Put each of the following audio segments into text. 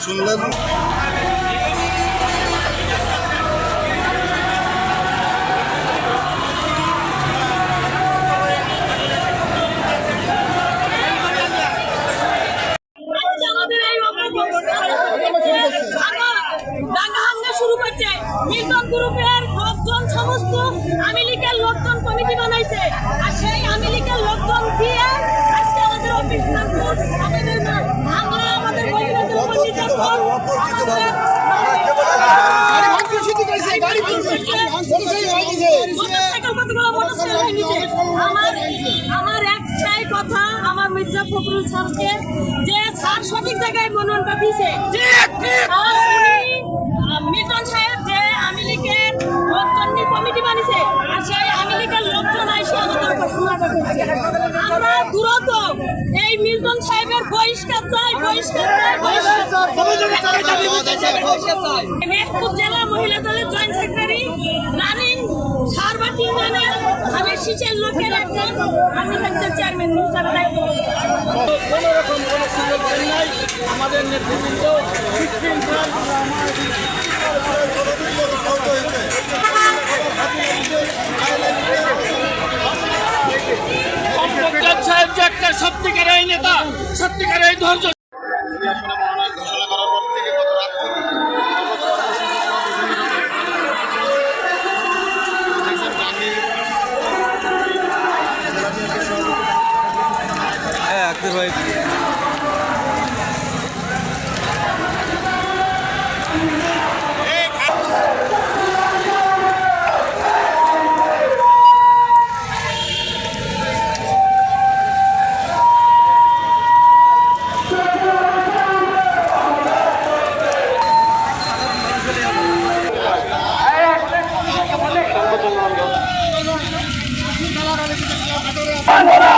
শুনলেন? শুরু করছে। মিল্টন গ্রুপের লোকজন সমস্ত লীগের লোকজন কমিটি বানাইছে। আর সেই আওয়ামী লীগের লোকজন দিয়ে আজকে আমাদের অফিস ভাঙচুর, আমাদের না- আমরা আমাদের বন্ধুদের উপর নির্যাতন, আমাদের- মোটরসাইকেল কতগুলো মোটরসাইকেল ভেঙেছে। আমার আমার একটাই কথা আমার মির্জা ফখরুল স্যারকে যে স্যার সঠিক জায়গায় মনোনয়নটা দিয়েছে। আর মিল্টন সাহেব যে আওয়ামী লীগের লোকজন কমিটি বানিয়েছে আর সেই আওয়ামী লীগের লোকজন এসে আমাদের আমরা দ্রুত এই মিল্টন সাহেবের বহিষ্কার চাই বহিষ্কার চাই বহিষ্কার চাই। জেলা মহিলা দলের জয়েন্ট আমি শিচের লোকের একজন আমি হচ্ছে চেয়ারম্যান হিসাবে দায়িত্ব। কোনো রকম কোনো সুযোগ দেন নাই আমাদের নেতৃবৃন্দ সুশৃঙ্খল সাহেব যে একটা সত্যিকারের এই নেতা সত্যিকারের এই ধৈর্য আমাদের হয়েছে Pandora!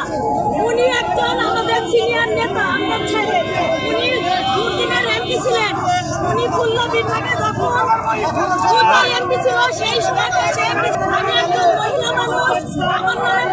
সিনিয়র নেতা আহমদ সাহেব, উনি দুর্দিনের এমপি ছিলেন। উনি খুলনা বিভাগে যখন এমপি ছিল, সেই সময় আমি একজন মহিলা মানুষ, আমার নামে